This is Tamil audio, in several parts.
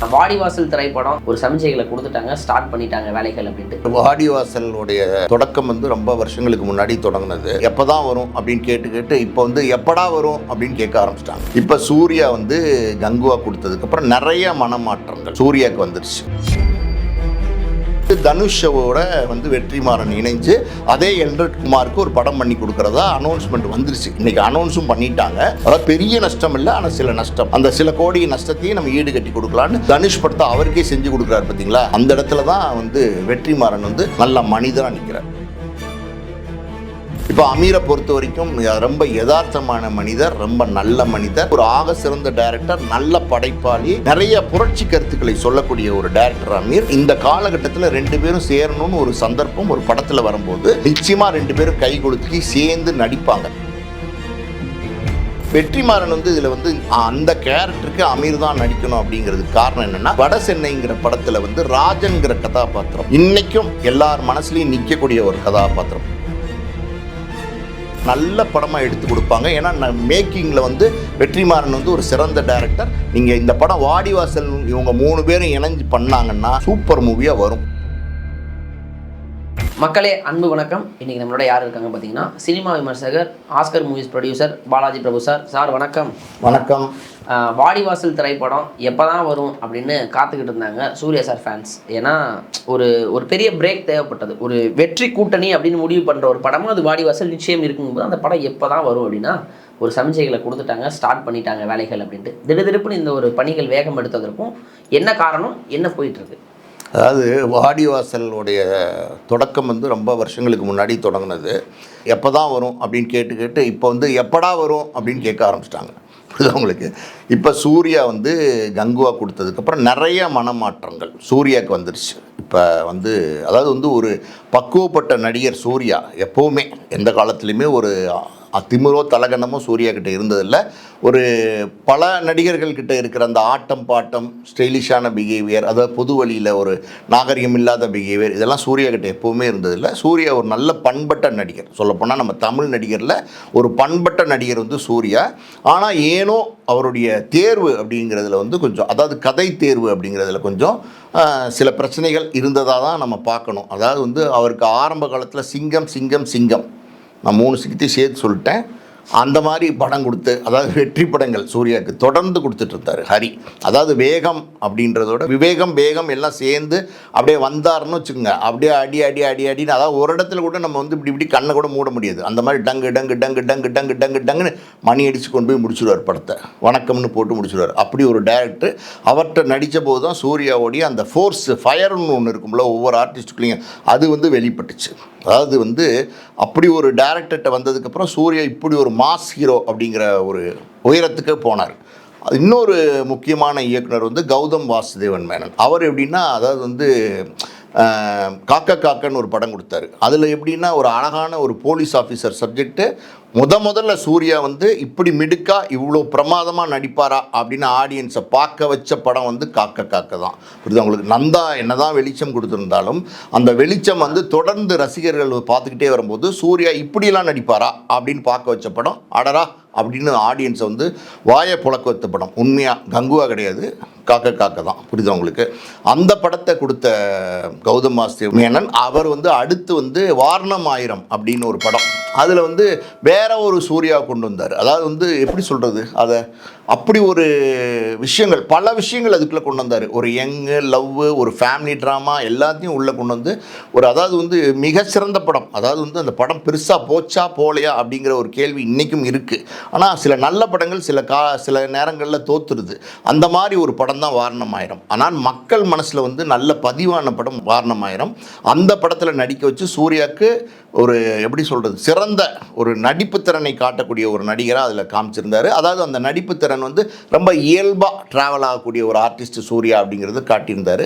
வாடிவாசல் திரைப்படம் ஒரு சமிச்சைகளை கொடுத்துட்டாங்க ஸ்டார்ட் பண்ணிட்டாங்க வேலைகள் அப்படின்ட்டு. வாடிவாசலுடைய தொடக்கம் வந்து ரொம்ப வருஷங்களுக்கு முன்னாடி தொடங்கினது. எப்போதான் வரும் அப்படின்னு கேட்டு கேட்டு இப்போ வந்து எப்படா வரும் அப்படின்னு கேட்க ஆரம்பிச்சிட்டாங்க. இப்போ சூர்யா வந்து கங்குவா கொடுத்ததுக்கு அப்புறம் நிறைய மனமாற்றங்கள் சூர்யாவுக்கு வந்துருச்சு. தனுஷோட வந்து வெற்றிமாறன் இணைஞ்சு அதே எல்ரட் குமாருக்கு ஒரு படம் பண்ணி கொடுக்கறதா அனௌன்ஸ்மெண்ட் வந்துருச்சு. இன்னைக்கு அனௌன்ஸும் பண்ணிட்டாங்க. அதாவது பெரிய நஷ்டம் இல்லை ஆனால் சில நஷ்டம். அந்த சில கோடி நஷ்டத்தையும் நம்ம ஈடு கட்டி கொடுக்கலான்னு தனுஷ் படத்தை அவருக்கே செஞ்சு கொடுக்குறாரு பார்த்தீங்களா? அந்த இடத்துல தான் வந்து வெற்றிமாறன் வந்து நல்ல மனிதராக நிற்கிறார் இப்போ அமீரை பொறுத்த வரைக்கும் ரொம்ப யதார்த்தமான மனிதர் ரொம்ப நல்ல மனிதர். ஒரு ஆக சிறந்த டைரக்டர் நல்ல படைப்பாளி நிறைய புரட்சி கருத்துக்களை சொல்லக்கூடிய ஒரு டைரக்டர் அமீர். இந்த காலகட்டத்தில் ரெண்டு பேரும் சேரணும்னு ஒரு சந்தர்ப்பம் ஒரு படத்தில் வரும்போது நிச்சயமா ரெண்டு பேரும் கை கொடுத்து சேர்ந்து நடிப்பாங்க. வெற்றிமாறன் வந்து இதில் வந்து அந்த கேரக்டருக்கு அமீர் தான் நடிக்கணும் அப்படிங்கிறதுக்கு காரணம் என்னன்னா வட சென்னைங்கிற படத்தில் வந்து ராஜன்கிற கதாபாத்திரம். இன்னைக்கும் எல்லார் மனசுலையும் நிற்கக்கூடிய ஒரு கதாபாத்திரம். நல்ல படமாக எடுத்து கொடுப்பாங்க. ஏன்னா மேக்கிங்கில் வந்து வெற்றிமாறன் வந்து ஒரு சிறந்த டேரக்டர் நீங்கள் இந்த படம் வாடிவாசல் இவங்க மூணு பேரும் இணைஞ்சு பண்ணாங்கன்னா சூப்பர் மூவியாக வரும். மக்களே அன்பு வணக்கம். இன்னைக்கு நம்மளோட யார் இருக்காங்க பார்த்தீங்கன்னா சினிமா விமர்சகர் Oscar movies producer Balaji Prabhu sir. Sir வணக்கம். வணக்கம். வாடிவாசல் திரைப்படம் எப்போ தான் வரும் அப்படின்னு காத்துக்கிட்டு இருந்தாங்க சூர்யா சார் ஃபேன்ஸ் ஏன்னா ஒரு ஒரு பெரிய பிரேக் தேவைப்பட்டது. ஒரு வெற்றி கூட்டணி அப்படின்னு முடிவு பண்ணுற ஒரு படமும் அது வாடிவாசல் நிச்சயம் இருக்கும்போது அந்த படம் எப்போ தான் வரும் அப்படின்னா ஒரு சமிச்சைகளை கொடுத்துட்டாங்க ஸ்டார்ட் பண்ணிட்டாங்க வேலைகள் அப்படின்ட்டு. திடுதிடுப்புன்னு இந்த ஒரு பணிகள் வேகம் எடுத்ததற்கும் என்ன காரணம்? என்ன போயிட்டு இருக்கு? அதாவது வாடிவாசலுடைய தொடக்கம் வந்து ரொம்ப வருஷங்களுக்கு முன்னாடி தொடங்கினது. எப்போ தான் வரும் அப்படின்னு கேட்டு கேட்டு இப்போ வந்து எப்படா வரும் அப்படின்னு கேட்க ஆரம்பிச்சிட்டாங்க. புரியுதா உங்களுக்கு? இப்போ சூர்யா வந்து கங்குவா கொடுத்ததுக்கப்புறம் நிறைய மனமாற்றங்கள் சூர்யாவுக்கு வந்துருச்சு. இப்போ வந்து அதாவது வந்து ஒரு பக்குவப்பட்ட நடிகர் சூர்யா எப்போவுமே எந்த காலத்துலேயுமே ஒரு திமிரோ தலகணமோ சூர்யா கிட்ட இருந்ததில்ல. ஒரு பல நடிகர்கள் கிட்ட இருக்கிற அந்த ஆட்டம் பாட்டம் ஸ்டைலிஷான பிஹேவியர் அதாவது பொது வழியில் ஒரு நாகரிகம் இல்லாத பிஹேவியர் இதெல்லாம் சூர்யா கிட்ட எப்போவுமே இருந்ததில்ல. சூர்யா ஒரு நல்ல பண்பட்ட நடிகர். சொல்லப்போனால் நம்ம தமிழ் நடிகரில் ஒரு பண்பட்ட நடிகர் வந்து சூர்யா. ஆனால் ஏனோ அவருடைய தேர்வு அப்படிங்கிறதுல வந்து கொஞ்சம் அதாவது கதை தேர்வு அப்படிங்கிறதுல கொஞ்சம் சில பிரச்சனைகள் இருந்ததாக தான் நம்ம பார்க்கணும். அதாவது வந்து அவருக்கு ஆரம்ப காலத்தில் சிங்கம் சிங்கம் சிங்கம். நான் மூணு சிக்கத்தையும் சேர்த்து சொல்லிட்டேன். அந்த மாதிரி படம் கொடுத்து அதாவது வெற்றி படங்கள் சூர்யாவுக்கு தொடர்ந்து கொடுத்துட்டு இருந்தார் ஹரி. அதாவது வேகம் அப்படின்றதோட விவேகம் வேகம் எல்லாம் சேர்ந்து அப்படியே வந்தாருன்னு வச்சுக்கோங்க. அப்படியே அடி அடி அடி அடின்னு அதாவது ஒரு இடத்துல கூட நம்ம வந்து இப்படி இப்படி கண்ணை கூட மூட முடியாது. அந்த மாதிரி டங்கு டங்கு டங்கு டங்கு டங்கு டங்கு டங்குன்னு மணி அடித்து கொண்டு போய் முடிச்சுடுவார் படத்தை. வணக்கம்னு போட்டு முடிச்சிடுவார் அப்படி ஒரு டேரக்டர் அவர்கிட்ட நடித்த போது தான் சூர்யாவுடைய அந்த ஃபோர்ஸ் ஃபயர்னு ஒன்று இருக்கும்ல ஒவ்வொரு ஆர்டிஸ்ட்டுக்குள்ளேயும் அது வந்து வெளிப்பட்டுச்சு. அதாவது வந்து அப்படி ஒரு டேரக்டர்கிட்ட வந்ததுக்கப்புறம் சூர்யா இப்படி ஒரு மாஸ் ஹீரோ அப்படிங்கிற ஒரு உயரத்துக்கு போனார். இன்னொரு முக்கியமான இயக்குனர் வந்து கௌதம் வாசுதேவன் மேனன். அவர் எப்படின்னா அதாவது வந்து காக்க காக்கன்னு ஒரு படம் கொடுத்தாரு. அதில் எப்படின்னா ஒரு அழகான ஒரு போலீஸ் ஆஃபீஸர் சப்ஜெக்ட்டு முத முதல்ல சூர்யா வந்து இப்படி மிடுக்கா இவ்வளோ பிரமாதமாக நடிப்பாரா? அப்படின்னு ஆடியன்ஸை பார்க்க வச்ச படம் வந்து காக்க காக்க தான். புரியுது? உங்களுக்கு நந்தா என்ன தான் வெளிச்சம் கொடுத்துருந்தாலும் அந்த வெளிச்சம் வந்து தொடர்ந்து ரசிகர்கள் பார்த்துக்கிட்டே வரும்போது சூர்யா இப்படியெல்லாம் நடிப்பாரா? அப்படின்னு பார்க்க வச்ச படம் அடரா அப்படின்னு ஆடியன்ஸை வந்து வாயை புழக்க வைத்த படம். உண்மையாக கங்குவா கிடையாது. காக்க காக்க தான். புரியுதா உங்களுக்கு? அந்த படத்தை கொடுத்த கௌதம் வாசுதேவ் மேனன் அவர் வந்து அடுத்து வந்து வாரணம் ஆயிரம் அப்படின்னு ஒரு படம். அதில் வந்து வேற ஒரு சூர்யா கொண்டு வந்தார். அதாவது வந்து எப்படி சொல்கிறது அதை அப்படி ஒரு விஷயங்கள் பல விஷயங்கள் அதுக்குள்ளே கொண்டு வந்தார். ஒரு யங்கு லவ்வு ஒரு ஃபேமிலி ட்ராமா எல்லாத்தையும் உள்ளே கொண்டு வந்து ஒரு அதாவது வந்து மிக சிறந்த படம். அதாவது வந்து அந்த படம் பெருசாக போச்சா போலையா அப்படிங்கிற ஒரு கேள்வி இன்றைக்கும் இருக்குது ஆனால் சில நல்ல படங்கள் சில கா சில நேரங்களில் தோத்துருது. அந்த மாதிரி ஒரு படம் தான் வாரணமாயிரம். ஆனால் மக்கள் மனசில் வந்து நல்ல பதிவான படம் வாரணமாயிரம். அந்த படத்தில் நடிக்க வச்சு சூர்யாவுக்கு ஒரு எப்படி சொல்கிறது சிறந்த ஒரு நடிப்பு திறனை காட்டக்கூடிய ஒரு நடிகராக அதில் காமிச்சிருந்தாரு. அதாவது அந்த நடிப்பு திறன் வந்து ரொம்ப இயல்பாக ட்ராவல் ஆகக்கூடிய ஒரு ஆர்டிஸ்ட் சூர்யா அப்படிங்கிறது காட்டியிருந்தார்.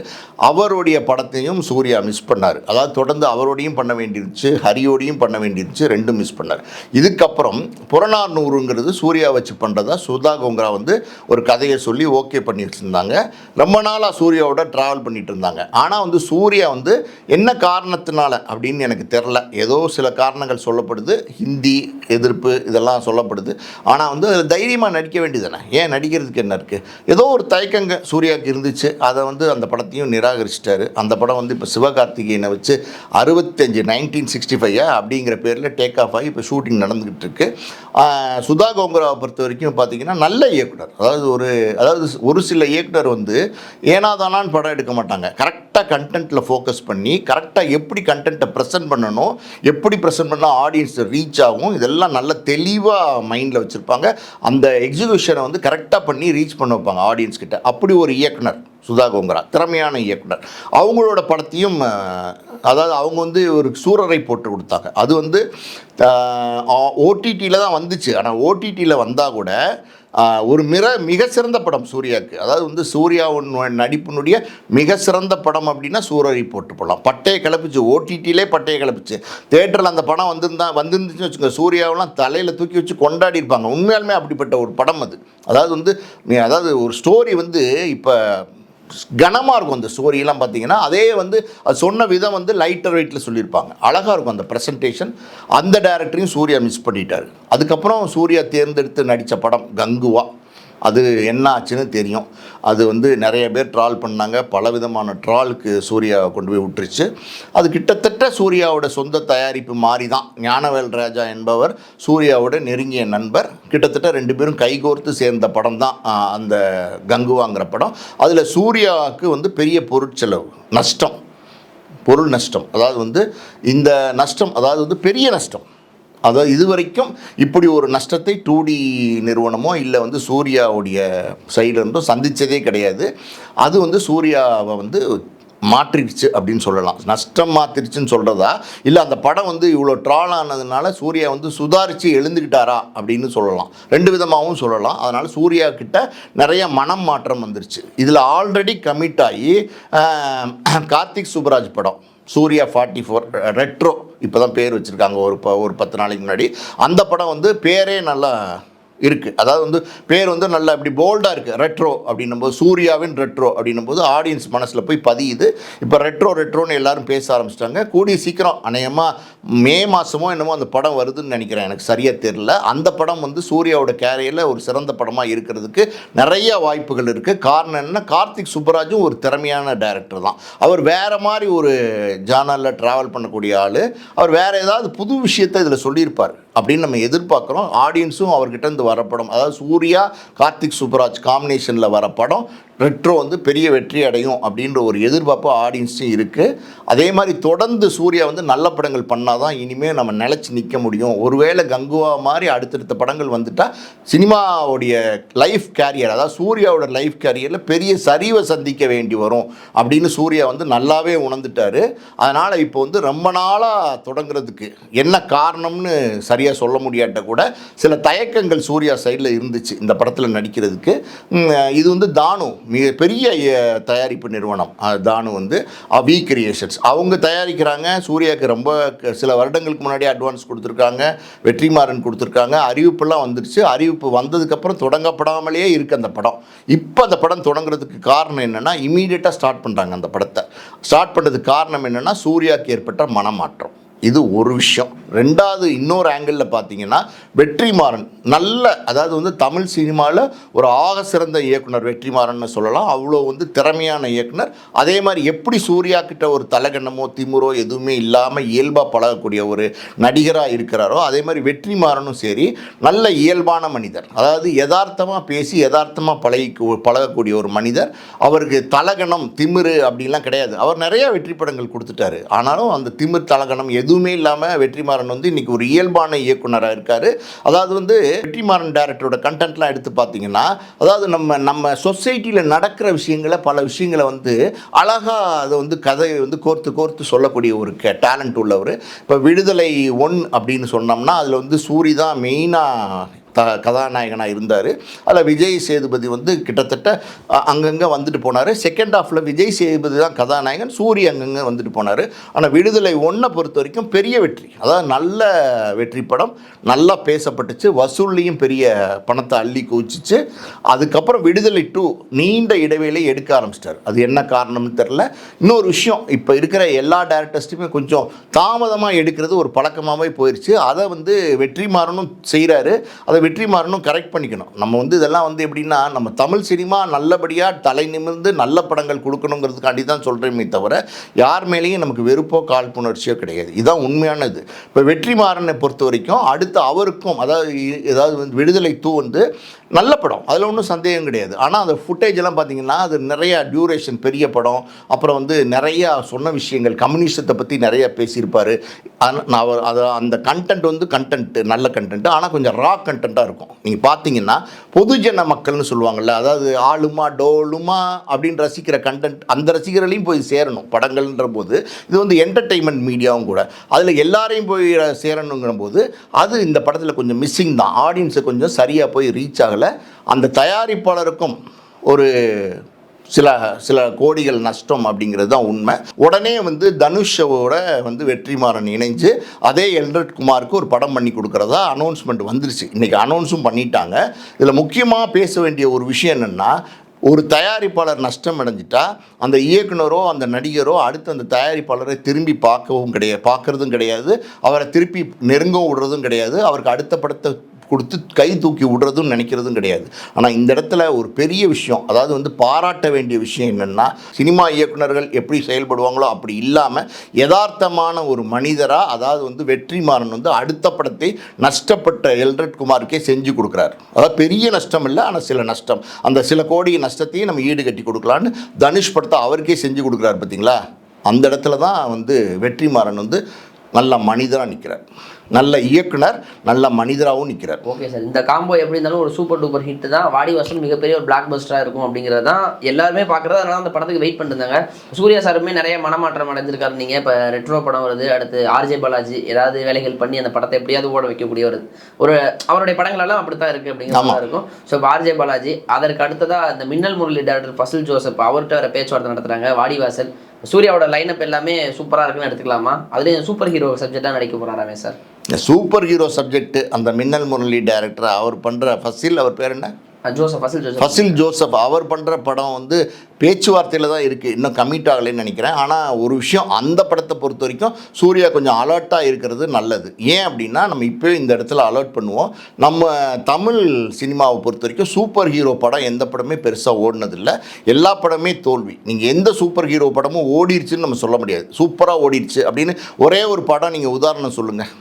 அவருடைய படத்தையும் சூர்யா மிஸ் பண்ணார். அதாவது தொடர்ந்து அவரோடையும் பண்ண வேண்டியிருந்துச்சு ஹரியோடையும் பண்ண வேண்டியிருந்துச்சு ரெண்டும் மிஸ் பண்ணார். இதுக்கப்புறம் புறநானூறுங்கிறது சூர்யா வச்சு பண்ணுறதா சுதா கோங்கரா வந்து ஒரு கதையை சொல்லி ஓகே பண்ணி வச்சுருந்தாங்க ரொம்ப நாளாக சூர்யாவோட ட்ராவல் பண்ணிகிட்டு இருந்தாங்க. ஆனால் வந்து சூர்யா வந்து என்ன காரணத்தினால அப்படின்னு எனக்கு தெரில ஏதோ சில காரணங்கள் சொல்லப்படுது ஹிந்தி எதிர்ப்பு இதெல்லாம் சொல்லப்படுது. ஆனால் வந்து அதில் தைரியமாக நடிக்க வேண்டியதானே ஏன் நடிக்கிறதுக்கு என்ன இருக்குது ஏதோ ஒரு தயக்கங்க சூர்யாவுக்கு இருந்துச்சு. அதை வந்து அந்த படத்தையும் நிராகரிச்சிட்டாரு. அந்த படம் வந்து இப்போ சிவகார்த்திகேயனை வச்சு அறுபத்தஞ்சு நைன்டீன் சிக்ஸ்டி ஃபைவ் அப்படிங்கிற பேரில் டேக் ஆஃப் ஆகி இப்போ ஷூட்டிங் நடந்துக்கிட்டு இருக்கு. சுதா கோங்கராவை பொறுத்த வரைக்கும் பார்த்தீங்கன்னா நல்ல இயக்குனர். அதாவது ஒரு அதாவது ஒரு சில இயக்குனர் வந்து ஏனாதானான்னு படம் எடுக்க மாட்டாங்க. கரெக்டாக கண்டென்ட்டில் ஃபோக்கஸ் பண்ணி கரெக்டாக எப்படி கண்டென்ட்டை ப்ரெசென்ட் பண்ணணும் எப்படி ப்ரெசென்ட் பண்ணால் ஆடியன்ஸ் ரீச் ஆகும்? இதெல்லாம் நல்ல தெளிவாக மைண்டில் வச்சுருப்பாங்க. அந்த எக்ஸிகியூஷனை வந்து கரெக்டாக பண்ணி ரீச் பண்ண வைப்பாங்க ஆடியன்ஸ் கிட்ட. அப்படி ஒரு இயக்குனர் சுதா கோங்கரா திறமையான இயக்குனர். அவங்களோட படத்தையும் அதாவது அவங்க வந்து ஒரு சூரரை போட்டு கொடுத்தாங்க. அது வந்து ஓடிடியில் தான் வந்துச்சு. ஆனால் ஓடிடியில் வந்தால் கூட ஒரு மிக மிக சிறந்த படம் சூர்யாவுக்கு அதாவது வந்து சூர்யாவின் நடிப்பினுடைய மிக சிறந்த படம் அப்படின்னா சூரரை போட்டு போடலாம். பட்டையை கிளப்பிச்சு ஓடிடியிலே பட்டையை கிளப்பிச்சு. தேட்டரில் அந்த படம் வந்திருந்தா வந்துருந்துச்சுன்னு வச்சுக்கோங்க சூர்யாவெல்லாம் தலையில் தூக்கி வச்சு கொண்டாடி இருப்பாங்க. உண்மையாலுமே அப்படிப்பட்ட ஒரு படம் அது. அதாவது வந்து அதாவது ஒரு ஸ்டோரி வந்து இப்போ கனமாக இருக்கும் அந்த ஸ்டோரியெல்லாம் பார்த்தீங்கன்னா. அதே வந்து அது சொன்ன விதம் வந்து லைட்டர் வெயிட்டில் சொல்லியிருப்பாங்க. அழகாக இருக்கும் அந்த ப்ரெசன்டேஷன் அந்த டேரக்டரையும் சூர்யா மிஸ் பண்ணிட்டார். அதுக்கப்புறம் சூர்யா தேர்ந்தெடுத்து நடித்த படம் கங்குவா. அது என்ன ஆச்சுன்னு தெரியும். அது வந்து நிறைய பேர் ட்ரால் பண்ணாங்க. பல விதமான ட்ராலுக்கு சூர்யா கொண்டு போய் விட்டுருச்சு. அது கிட்டத்தட்ட சூர்யாவோட சொந்த தயாரிப்பு மாதிரி தான் ஞானவேல் ராஜா என்பவர் சூர்யாவோட நெருங்கிய நண்பர். கிட்டத்தட்ட ரெண்டு பேரும் கைகோர்த்து சேர்ந்த படம் தான் அந்த கங்குவாங்கிற படம். அதில் சூர்யாவுக்கு வந்து பெரிய பொருட்செலவு நஷ்டம். பொருள் நஷ்டம். அதாவது வந்து இந்த நஷ்டம் அதாவது வந்து பெரிய நஷ்டம். அதாவது இதுவரைக்கும் இப்படி ஒரு நஷ்டத்தை டூ டி நிறுவனமோ இல்லை வந்து சூர்யாவுடைய சைடுலேருந்தோ சந்தித்ததே கிடையாது. அது வந்து சூர்யாவை வந்து மாற்றிடுச்சு அப்படின்னு சொல்லலாம். நஷ்டம் மாற்றிடுச்சுன்னு சொல்கிறதா இல்லை அந்த படம் வந்து இவ்வளோ ட்ரால் ஆனதுனால சூர்யா வந்து சுதாரித்து எழுந்துக்கிட்டாரா அப்படின்னு சொல்லலாம். ரெண்டு விதமாகவும் சொல்லலாம். அதனால் சூர்யா கிட்ட நிறைய மனம் மாற்றம் வந்துருச்சு. இதில் ஆல்ரெடி கமிட் ஆகி கார்த்திக் சுப்ராஜ் படம். சூர்யா ஃபார்ட்டி ஃபோர் ரெட்ரோ இப்போ தான் பேர் வச்சுருக்காங்க ஒரு ப ஒரு பத்து நாளைக்கு முன்னாடி. அந்த படம் வந்து பேரே நல்லா இருக்குது அதாவது வந்து பேர் வந்து நல்லா இப்படி போல்டாக இருக்குது ரெட்ரோ அப்படின்னும் போது சூர்யாவின் ரெட்ரோ அப்படின்னும் போது ஆடியன்ஸ் மனசில் போய் பதியுது. இப்போ ரெட்ரோ ரெட்ரோன்னு எல்லாரும் பேச ஆரம்பிச்சிட்டாங்க. கூடிய சீக்கிரம் அநேகமாக மே மாதமோ என்னமோ அந்த படம் வருதுன்னு நினைக்கிறேன். எனக்கு சரியாக தெரில அந்த படம் வந்து சூர்யாவோட கேரியரில் ஒரு சிறந்த படமாக இருக்கிறதுக்கு நிறைய வாய்ப்புகள் இருக்குது காரணம் என்ன கார்த்திக் சுப்பராஜும் ஒரு திறமையான டைரக்டர் தான். அவர் வேறு மாதிரி ஒரு ஜானலில் ட்ராவல் பண்ணக்கூடிய ஆள். அவர் வேறு ஏதாவது புது விஷயத்தை இதில் சொல்லியிருப்பார். அப்படின்னு நம்ம எதிர்பார்க்குறோம். ஆடியன்ஸும் அவர்கிட்ட இந்த வர படம். அதாவது சூர்யா கார்த்திக் சுப்ராஜ் காம்பினேஷனில் வர படம். ரெட்ரோ வந்து பெரிய வெற்றி அடையும் அப்படின்ற ஒரு எதிர்பார்ப்பு ஆடியன்ஸும் இருக்குது அதே மாதிரி தொடர்ந்து சூர்யா வந்து நல்ல படங்கள் பண்ணால் தான் இனிமேல் நம்ம நிலச்சி நிற்க முடியும். ஒருவேளை கங்குவா மாதிரி அடுத்தடுத்த படங்கள் வந்துட்டால் சினிமாவுடைய லைஃப் கேரியர் அதாவது சூர்யாவோட லைஃப் கேரியரில் பெரிய சரிவை சந்திக்க வேண்டி வரும் அப்படின்னு சூர்யா வந்து நல்லாவே உணர்ந்துட்டாரு. அதனால் இப்போ வந்து ரொம்ப நாளாக தொடங்குறதுக்கு என்ன காரணம்னு சரியாக சொல்ல முடியாட்ட கூட சில தயக்கங்கள் சூர்யா சைடில் இருந்துச்சு இந்த படத்தில் நடிக்கிறதுக்கு. இது வந்து தானு மிகப்பெரிய தயாரிப்பு நிறுவனம். தானு வந்து வி கிரியேஷன்ஸ் அவங்க தயாரிக்கிறாங்க. சூர்யாவுக்கு ரொம்ப க- சில வருடங்களுக்கு முன்னாடி அட்வான்ஸ் கொடுத்துருக்காங்க. வெற்றிமாறன் கொடுத்துருக்காங்க. அறிவிப்பெல்லாம் வந்துடுச்சு. அறிவிப்பு வந்ததுக்கப்புறம் தொடங்கப்படாமலேயே இருக்குது அந்த படம். இப்போ அந்த படம் தொடங்குறதுக்கு காரணம் என்னென்னா இமீடியட்டாக ஸ்டார்ட் பண்ணுறாங்க அந்த படத்தை. ஸ்டார்ட் பண்ணுறதுக்கு காரணம் என்னென்னா சூர்யாவுக்கு ஏற்பட்ட மனமாற்றம். இது ஒரு விஷயம். ரெண்டாவது இன்னொரு ஆங்கிளில் பார்த்தீங்கன்னா வெற்றிமாறன். நல்ல அதாவது வந்து தமிழ் சினிமாவில் ஒரு ஆக சிறந்த இயக்குனர் வெற்றிமாறன்னு சொல்லலாம். அவ்வளோ வந்து திறமையான இயக்குனர். அதே மாதிரி எப்படி சூர்யா கிட்ட ஒரு தலகண்ணமோ திமுறோ எதுவுமே இல்லாமல் இயல்பாக பழகக்கூடிய ஒரு நடிகராக இருக்கிறாரோ அதே மாதிரி வெற்றிமாறனும் சரி நல்ல இயல்பான மனிதர். அதாவது யதார்த்தமாக பேசி யதார்த்தமாக பழகி பழகக்கூடிய ஒரு மனிதர். அவருக்கு தலகணம் திமிரு அப்படிலாம் கிடையாது. அவர் நிறைய வெற்றி படங்கள் கொடுத்துட்டாரு. ஆனாலும் அந்த திமிர் தலகணம் எதுவுமே இல்லாமல் வெற்றிமாறன் வந்து இன்னைக்கு ஒரு இயல்பான இயக்குனராக இருக்கார். அதாவது வந்து வெற்றிமாறன் டேரக்டரோட கண்டென்ட்லாம் எடுத்து பார்த்தீங்கன்னா அதாவது நம்ம நம்ம சொசைட்டியில் நடக்கிற விஷயங்களை பல விஷயங்களை வந்து அழகாக அதை வந்து கதையை வந்து கோர்த்து கோர்த்து சொல்லக்கூடிய ஒரு க டேலண்ட் உள்ளவர். இப்போ விடுதலை ஒன் அப்படின்னு சொன்னோம்னா அதில் வந்து சூரி தான் மெயினாக த கதாநாயகனாக இருந்தார். அதில் விஜய் சேதுபதி வந்து கிட்டத்தட்ட அங்கங்கே வந்துட்டு போனார். செகண்ட் ஹாஃபில் விஜய் சேதுபதி தான் கதாநாயகன் சூரிய அங்கங்கே வந்துட்டு போனார். ஆனால் விடுதலை ஒன்றை பொறுத்த வரைக்கும் பெரிய வெற்றி. அதாவது நல்ல வெற்றி படம் நல்லா பேசப்பட்டுச்சு வசூல்லையும் பெரிய பணத்தை அள்ளி குவிச்சிச்சு. அதுக்கப்புறம் விடுதலை டூ நீண்ட இடைவேளை எடுக்க ஆரம்பிச்சிட்டார். அது என்ன காரணம்னு தெரில இன்னொரு விஷயம் இப்போ இருக்கிற எல்லா டேரக்டர்ஸ்ட்டுமே கொஞ்சம் தாமதமாக எடுக்கிறது ஒரு பழக்கமாகவே போயிடுச்சு அதை வந்து வெற்றி மாறணும் செய்கிறாரு அதை வெற்றிமாறனும் கரெக்ட் பண்ணிக்கணும். நம்ம வந்து இதெல்லாம் வந்து எப்படின்னா நம்ம தமிழ் சினிமா நல்லபடியாக தலை நிமிர்ந்து நல்ல படங்கள் கொடுக்கணுங்கிறதுக்காண்டி தான் சொல்கிறேமே தவிர யார் மேலேயும் நமக்கு வெறுப்போ காழ்ப்புணர்ச்சியோ கிடையாது. இதுதான் உண்மையானது. இப்போ வெற்றிமாறனை பொறுத்த வரைக்கும் அடுத்து அவருக்கும் அதாவது ஏதாவது வந்து விடுதலை தூ வந்து நல்ல படம். அதில் ஒன்றும் சந்தேகம் கிடையாது. ஆனால் அந்த ஃபுட்டேஜ் எல்லாம் பார்த்தீங்கன்னா அது நிறைய டியூரேஷன் பெரிய படம். அப்புறம் வந்து நிறையா சொன்ன விஷயங்கள் கம்யூனிஸ்டத்தை பற்றி நிறையா பேசியிருப்பார். நான் அவர் அதை அந்த கண்டென்ட் வந்து கண்டென்ட் நல்ல கண்டென்ட் ஆனால் கொஞ்சம் ரா டிஃப்ரெண்ட்டாக இருக்கும். நீங்கள் பார்த்தீங்கன்னா பொதுஜன மக்கள்னு சொல்லுவாங்கள்ல அதாவது ஆளுமா டோலுமா அப்படின்னு ரசிக்கிற கண்டென்ட் அந்த ரசிகர்களையும் போய் சேரணும் படங்கள்ன்ற போது இது வந்து என்டர்டெயின்மெண்ட் மீடியாவும் கூட. அதில் எல்லாரையும் போய் சேரணுங்கிற போது அது இந்த படத்தில் கொஞ்சம் மிஸ்ஸிங் தான். ஆடியன்ஸை கொஞ்சம் சரியாக போய் ரீச் ஆகலை. அந்த தயாரிப்பாளருக்கும் ஒரு சில சில கோடிகள் நஷ்டம் அப்படிங்கிறது தான் உண்மை. உடனே வந்து தனுஷோட வந்து வெற்றிமாறன் இணைஞ்சு அதே எல்ரட் குமாருக்கு ஒரு படம் பண்ணி கொடுக்குறதா அனௌன்ஸ்மெண்ட் வந்துருச்சு. இன்றைக்கி அனௌன்ஸும் பண்ணிட்டாங்க. இதில் முக்கியமாக பேச வேண்டிய ஒரு விஷயம் என்னென்னா ஒரு தயாரிப்பாளர் நஷ்டம் அடைஞ்சிட்டா அந்த இயக்குனரோ அந்த நடிகரோ அடுத்து அந்த தயாரிப்பாளரை திரும்பி பார்க்கவும் கிடையாது பார்க்குறதும் கிடையாது. அவரை திருப்பி நெருங்கவும் விடுறதும் கிடையாது. அவருக்கு அடுத்த படத்தை கொடுத்து கை தூக்கி விடுறதும் நினைக்கிறதும் கிடையாது. ஆனால் இந்த இடத்துல ஒரு பெரிய விஷயம் அதாவது வந்து பாராட்ட வேண்டிய விஷயம் என்னென்னா சினிமா இயக்குனர்கள் எப்படி செயல்படுவாங்களோ அப்படி இல்லாமல் யதார்த்தமான ஒரு மனிதராக அதாவது வந்து வெற்றிமாறன் வந்து அடுத்த படத்தை நஷ்டப்பட்ட எல்ரட் குமாருக்கே செஞ்சு கொடுக்குறாரு. அதாவது பெரிய நஷ்டம் இல்லை ஆனால் சில நஷ்டம். அந்த சில கோடி நஷ்டத்தையும் நம்ம ஈடு கட்டி கொடுக்கலான்னு தனுஷ் படத்தை அவருக்கே செஞ்சு கொடுக்குறாரு பார்த்தீங்களா? அந்த இடத்துல தான் வந்து வெற்றிமாறன் வந்து நல்ல மனிதராக நிற்கிறார் நல்ல இயக்குனர் நல்ல மனிதராகவும் நிற்கிறார் ஓகே சார் இந்த காம்போ எப்படி இருந்தாலும் ஒரு சூப்பர் டூப்பர் ஹிட் தான். வாடி வாசல் மிகப்பெரிய ஒரு பிளாக் பஸ்டராக இருக்கும் அப்படிங்கிறது தான் எல்லாருமே பார்க்குறது. அதனால அந்த படத்துக்கு வெயிட் பண்ணிருந்தாங்க. சூர்யா சாருமே நிறைய மனமாற்றம் அடைஞ்சிருக்காரு. நீங்கள் இப்போ ரெட்ரோ படம் வருது. அடுத்து ஆர்ஜே பாலாஜி ஏதாவது வேலைகள் பண்ணி அந்த படத்தை எப்படியாவது ஓட வைக்கக்கூடிய ஒரு ஒரு அவருடைய படங்கள் எல்லாம் அப்படி தான் இருக்குது அப்படிங்கிற மாதிரி இருக்கும். ஸோ இப்போ ஆர்ஜே பாலாஜி அதற்கு அடுத்ததாக இந்த மின்னல் முரளி டேரக்டர் ஃபசில் ஜோசப் அவர்கிட்ட வேறு பேச்சுவார்த்தை நடத்துகிறாங்க வாடிவாசல் சூர்யாவோட லைனப் எல்லாமே சூப்பராக இருக்குன்னு எடுத்துக்கலாமா? அதுலேயும் சூப்பர் ஹீரோ சப்ஜெக்டாக நடிக்க போகிறாராமே சார் இந்த சூப்பர் ஹீரோ சப்ஜெக்ட் அந்த மின்னல் முரளி டைரக்டர் அவர் பண்ணுற ஃபசில் அவர் பேர் என்ன? Joseph Basil Joseph. அவர் பண்ணுற படம் வந்து பேச்சுவார்த்தையில் தான் இருக்குது இன்னும் கமிட் ஆகலைன்னு நினைக்கிறேன். ஆனால் ஒரு விஷயம் அந்த படத்தை பொறுத்த வரைக்கும் சூர்யா கொஞ்சம் அலர்ட்டாக இருக்கிறது நல்லது. ஏன் அப்படின்னா நம்ம இப்போ இந்த இடத்துல அலர்ட் பண்ணுவோம். நம்ம தமிழ் சினிமாவை பொறுத்த வரைக்கும் சூப்பர் ஹீரோ படம் எந்த படமே பெருசாக ஓடினதில்லை. எல்லா படமே தோல்வி. நீங்கள் எந்த சூப்பர் ஹீரோ படமும் ஓடிடுச்சுன்னு நம்ம சொல்ல முடியாது. சூப்பராக ஓடிடுச்சு அப்படின்னு ஒரே ஒரு படம் நீங்கள் உதாரணம் சொல்லுங்கள்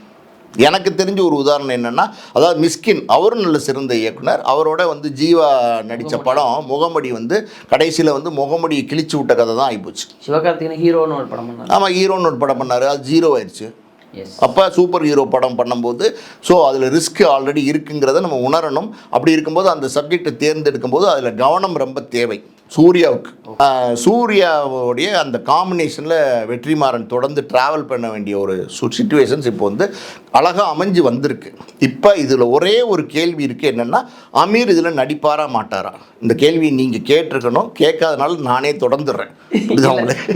எனக்கு தெரிஞ்ச ஒரு உதாரணம் என்னென்னா அதாவது மிஸ்கின் அவரும் நல்ல சிறந்த இயக்குனர். அவரோட வந்து ஜீவா நடித்த படம் முகமடி வந்து கடைசியில் வந்து முகமடியை கிழிச்சு விட்ட கதை தான் ஆகிப்போச்சு சிவகார்த்திகேயன் ஹீரோன்னு ஒரு படம் பண்ணார். ஆமாம் ஹீரோன்னு ஒரு படம் பண்ணார். அது ஜீரோ ஆயிடுச்சு. அப்போ சூப்பர் ஹீரோ படம் பண்ணும்போது ஸோ அதில் ரிஸ்க் ஆல்ரெடி இருக்குங்கிறத நம்ம உணரணும். அப்படி இருக்கும்போது அந்த சப்ஜெக்டை தேர்ந்தெடுக்கும் போது அதில் கவனம் ரொம்ப தேவை. சூர்யாவுக்கு. சூர்யாவுடைய அந்த காம்பினேஷனில் வெற்றிமாறன் தொடர்ந்து ட்ராவல் பண்ண வேண்டிய ஒரு சுச்சுவேஷன்ஸ் இப்போ வந்து அழகாக அமைஞ்சு வந்திருக்கு. இப்போ இதில் ஒரே ஒரு கேள்வி இருக்குது என்னென்னா அமீர் இதில் நடிப்பாரா மாட்டாரா? இந்த கேள்வி நீங்கள் கேட்டிருக்கணும் கேட்காதனால நானே தொடர்ந்துடுறேன்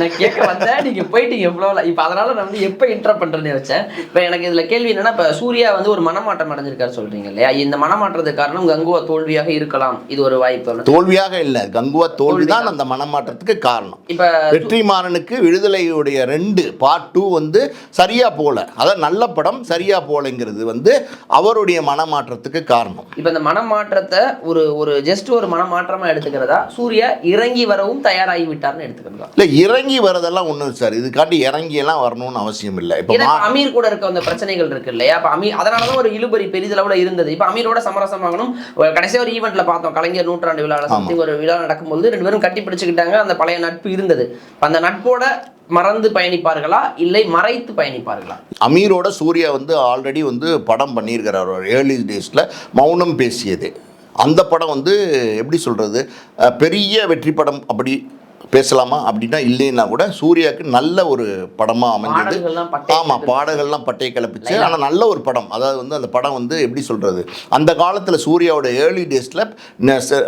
நான் கேட்க வந்தேன் நீங்க போயிட்டீங்க எவ்வளோ இப்போ அதனால நான் வந்து எப்போ இன்டர் பண்றேன்னு வச்சேன் இப்போ எனக்கு இதுல கேள்வி என்னன்னா இப்போ சூர்யா வந்து ஒரு மனமாற்றம் அடைஞ்சிருக்காரு சொல்றீங்க இல்லையா? இந்த மனமாற்றத்துக்கு காரணம் கங்குவா தோல்வியாக இருக்கலாம். இது ஒரு வாய்ப்பு. தோல்வியாக இல்லை கங்குவா தோல்வி தான் அந்த மனமாற்றத்துக்கு காரணம். இப்போ வெற்றிமாறனுக்கு விடுதலையுடைய ரெண்டு பார்ட் டூ வந்து சரியா போல. அதாவது நல்ல படம் சரியா போலங்கிறது வந்து அவருடைய மனமாற்றத்துக்கு காரணம். இப்போ இந்த மனமாற்றத்தை ஒரு ஒரு ஜஸ்ட் ஒரு மனமாற்றமா எடுத்துக்கிறதா? சூர்யா இறங்கி வரவும் தயாராகி விட்டார்னு எடுத்துக்கிறதா? இல்லை இறங்கி வரதெல்லாம் ஒன்றும் சார். இதுக்காண்டி இறங்கி எல்லாம் வரணும்னு அவசியம் இல்லை. இப்போ இப்ப அமீர் கூட இருக்க அந்த பிரச்சனைகள் இருக்கு இல்லையா? அப்ப அமீர் அதனால தான் ஒரு இழுபறி பெரிதளவுல இருந்தது. இப்போ அமீரோட சமரசமாகணும். ஒரு கடைசியா ஒரு ஈவெண்ட்ல பார்த்தோம். கலைஞர் நூற்றாண்டு விழாவில் சம்திங் ஒரு விழா நடக்கும்போது ரெண்டு பேரும் கட்டி பிடிச்சுக்கிட்டாங்க. அந்த பழைய நட்பு இருந்தது. அந்த நட்போட மறந்து பயணிப்பார்களா? இல்லை மறைத்து பயணிப்பார்களா? அமீரோட சூர்யா வந்து ஆல்ரெடி வந்து படம் பண்ணியிருக்கிறார். ஒரு ஏர்லி டேஸில் மௌனம் பேசியது. அந்த படம் வந்து எப்படி சொல்கிறது பெரிய வெற்றி படம் அப்படி பேசலாமா அப்படின்னா இல்லைன்னா கூட சூர்யாவுக்கு நல்ல ஒரு படமாக அமைஞ்சது. ஆமாம் பாடல்கள்லாம் பட்டையை கிளப்பிச்சு. ஆனால் நல்ல ஒரு படம். அதாவது வந்து அந்த படம் வந்து எப்படி சொல்கிறது அந்த காலத்தில் சூர்யாவோட ஏர்லி டேஸில்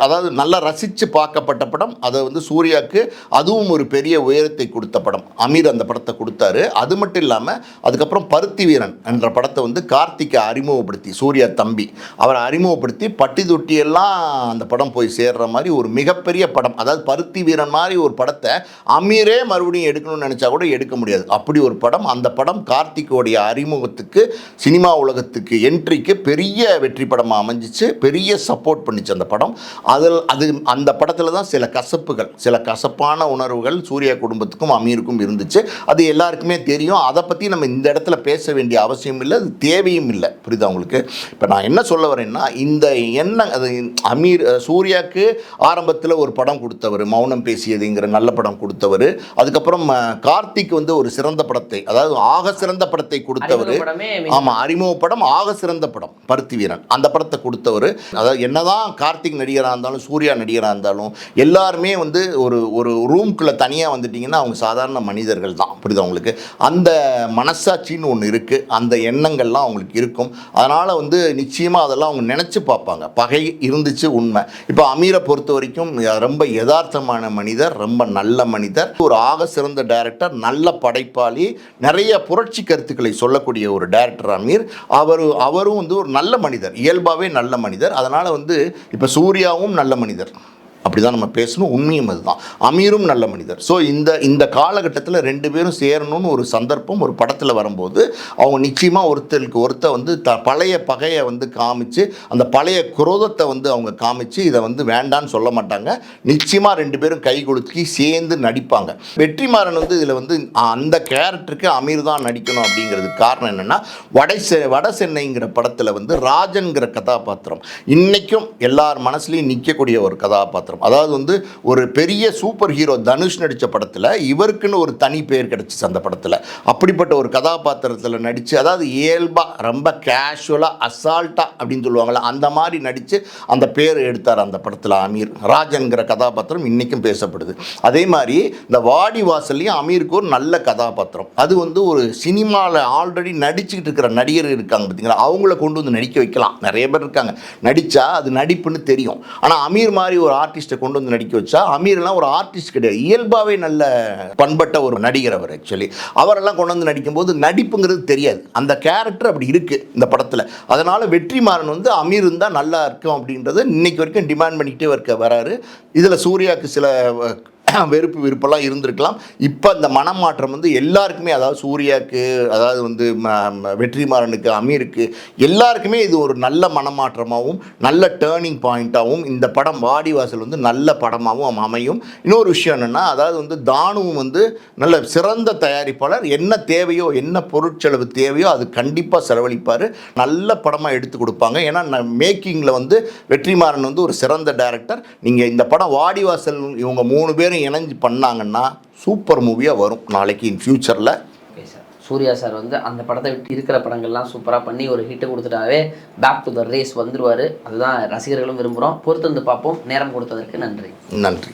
அதாவது நல்லா ரசித்து பார்க்கப்பட்ட படம். அதை வந்து சூர்யாவுக்கு அதுவும் ஒரு பெரிய உயரத்தை கொடுத்த படம். அமீர் அந்த படத்தை கொடுத்தாரு. அது மட்டும் இல்லாமல் அதுக்கப்புறம் பருத்தி வீரன் என்ற படத்தை வந்து கார்த்திகை அறிமுகப்படுத்தி சூர்யா தம்பி. அவரை அறிமுகப்படுத்தி பட்டி தொட்டியெல்லாம் அந்த படம் போய் சேர்ற மாதிரி ஒரு மிகப்பெரிய படம். அதாவது பருத்தி வீரன் மாதிரி ஒரு படத்தை அமீரே மறுபடியும் எடுக்கணும்னு நினச்சா கூட எடுக்க முடியாது. அப்படி ஒரு படம் அந்த படம் கார்த்திகோடைய அறிமுகத்துக்கு சினிமா உலகத்துக்கு என்ட்ரிக்கு பெரிய வெற்றி படமாக அமைஞ்சிச்சு பெரிய சப்போர்ட் பண்ணிச்சு அந்த படம். அதில் அது அந்த படத்தில் தான் சில கசப்புகள் சில கசப்பான உணர்வுகள் சூர்யா குடும்பத்துக்கும் அமீருக்கும் இருந்துச்சு. அது எல்லாருக்குமே தெரியும். அதை பற்றி நம்ம இந்த இடத்துல பேச வேண்டிய அவசியம் இல்லை அது தேவையும் இல்லை. புரியுதா உங்களுக்கு? இப்போ நான் என்ன சொல்ல வரேன்னா இந்த என்ன அது அமீர் சூர்யாவுக்கு ஆரம்பத்தில் ஒரு படம் கொடுத்தவர் மௌனம் பேசியதுங்கிற நல்ல படம் கொடுத்தவர். அதுக்கப்புறம் கார்த்திக் வந்து ஒரு சிறந்த படத்தை அதாவது ஆக சிறந்த படத்தை கொடுத்தவர். ஆமாம் அறிமுக படம் ஆக சிறந்த படம் பருத்தி வீரன். அந்த படத்தை கொடுத்தவர். அதாவது என்னதான் கார்த்திக் நடிகராக இருந்தாலும் சூர்யா நடிகராக இருந்தாலும் எல்லாருமே வந்து ஒரு ஒரு ரூம்குள்ளே தனியாக வந்துட்டிங்கன்னா அவங்க சாதாரண மனிதர்கள் தான். புரியுதா உங்களுக்கு? அந்த மனசாட்சின்னு ஒன்று இருக்குது அந்த எண்ணங்கள்லாம் அவங்களுக்கு இருக்கும். அதனால் வந்து நிச்சயமாக அதெல்லாம் அவங்க நினச்சி பார்ப்பாங்க. பகை இருந்துச்சு உண்மை. இப்போ அமீரை பொறுத்த வரைக்கும் ரொம்ப யதார்த்தமான மனிதர் ரொம்ப நல்ல மனிதர் ஒரு ஆக சிறந்த டைரக்டர் நல்ல படைப்பாளி நிறைய புரட்சி கருத்துக்களை சொல்லக்கூடிய ஒரு டைரக்டர் அமீர். அவர் அவரும் வந்து ஒரு நல்ல மனிதர் இயல்பாகவே நல்ல மனிதர். அதனால் வந்து இப்போ சூர்யாவும் நல்ல மனிதர். அப்படி தான் நம்ம பேசணும். உண்மையும் அதுதான். அமீரும் நல்ல மனிதர். ஸோ இந்த இந்த காலகட்டத்தில் ரெண்டு பேரும் சேரணும்னு ஒரு சந்தர்ப்பம் ஒரு படத்தில் வரும்போது அவங்க நிச்சயமாக ஒருத்தருக்கு ஒருத்தர் வந்து த பழைய பகையை வந்து காமிச்சு அந்த பழைய குரோதத்தை வந்து அவங்க காமிச்சு இதை வந்து வேண்டான்னு சொல்ல மாட்டாங்க. நிச்சயமாக ரெண்டு பேரும் கை கொடுத்து சேர்ந்து நடிப்பாங்க. வெற்றிமாறன் வந்து இதில் வந்து அந்த கேரக்டருக்கு அமீர் தான் நடிக்கணும் அப்படிங்கிறதுக்கு காரணம் என்னென்னா வடை செ வட சென்னைங்கிற படத்தில் வந்து ராஜன்கிற கதாபாத்திரம். இன்றைக்கும் எல்லார் மனசுலையும் நிற்கக்கூடிய ஒரு கதாபாத்திரம். அதாவது வந்து ஒரு பெரிய சூப்பர் ஹீரோ தனுஷ் நடித்த படத்தில் இவருக்குன்னு ஒரு தனி பேர் கிடச்சிச்சு அந்த படத்தில். அப்படிப்பட்ட ஒரு கதாபாத்திரத்தில் நடித்து அதாவது இயல்பாக ரொம்ப கேஷுவலாக அசால்ட்டாக அப்படின்னு சொல்லுவாங்களே அந்த மாதிரி நடித்து அந்த பேர் எடுத்தார் அந்த படத்தில் அமீர். ராஜன்கிற கதாபாத்திரம் இன்றைக்கும் பேசப்படுது. அதே மாதிரி இந்த வாடி வாசல்லையும் அமீருக்கு ஒரு நல்ல கதாபாத்திரம். அது வந்து ஒரு சினிமாவில் ஆல்ரெடி நடிச்சுக்கிட்டு இருக்கிற நடிகர் இருக்காங்க பார்த்தீங்களா அவங்கள கொண்டு வந்து நடிக்க வைக்கலாம். நிறைய பேர் இருக்காங்க. நடித்தா அது நடிப்புன்னு தெரியும். ஆனால் அமீர் மாதிரி ஒரு ஆர்டிஸ்ட்டை கொண்டு வந்து நடிக்க வச்சா அமீர்லாம் ஒரு ஆர்டிஸ்ட் கிடையாது. இயல்பாகவே நல்ல பண்பட்ட ஒரு நடிகர் அவர் ஆக்சுவலி அவரெல்லாம் கொண்டு வந்து நடிக்கும்போது நடிப்புங்கிறது தெரியாது. அந்த கேரக்டர் அப்படி இருக்குது இந்த படத்தில். அதனால் வெற்றிமாறன் வந்து அமீர் இருந்தால் நல்லா இருக்கும் அப்படின்றது இன்னைக்கு வரைக்கும் டிமாண்ட் பண்ணிக்கிட்டே இருக்க வராரு. இதில் சூர்யாவுக்கு சில வெறுப்பு விருப்பெல்லாம் இருந்திருக்கலாம். இப்போ அந்த மனமாற்றம் வந்து எல்லாருக்குமே அதாவது சூர்யாவுக்கு அதாவது வந்து ம- வெற்றிமாறனுக்கு அமீருக்கு எல்லாருக்குமே இது ஒரு நல்ல மனமாற்றமாகவும் நல்ல டேர்னிங் பாயிண்ட்டாகவும் இந்த படம் வாடிவாசல் வந்து நல்ல படமாகவும் அமையும். இன்னொரு விஷயம் என்னென்னா அதாவது வந்து தானுவும் வந்து நல்ல சிறந்த தயாரிப்பாளர். என்ன தேவையோ என்ன பொருட்செலவு தேவையோ அது கண்டிப்பாக செலவழிப்பார். நல்ல படமாக எடுத்து கொடுப்பாங்க. ஏன்னா மேக்கிங்கில் வந்து வெற்றிமாறன் வந்து ஒரு சிறந்த டேரக்டர் நீங்கள் இந்த படம் வாடிவாசல் இவங்க மூணு பேரும் இணைஞ்சு பண்ணாங்கன்னா சூப்பர் மூவியாக வரும் நாளைக்கு இன் ஃப்யூச்சரில். சூர்யா சார் வந்து அந்த படத்தை விட்டு இருக்கிற படங்கள்லாம் சூப்பராக பண்ணி ஒரு ஹிட்டை கொடுத்துட்டாவே பேக் டு த ரேஸ் வந்துருவார். அதுதான் ரசிகர்களும் விரும்புகிறோம் பொறுத்து வந்து பார்ப்போம். நேரம் கொடுத்ததற்கு நன்றி. நன்றி.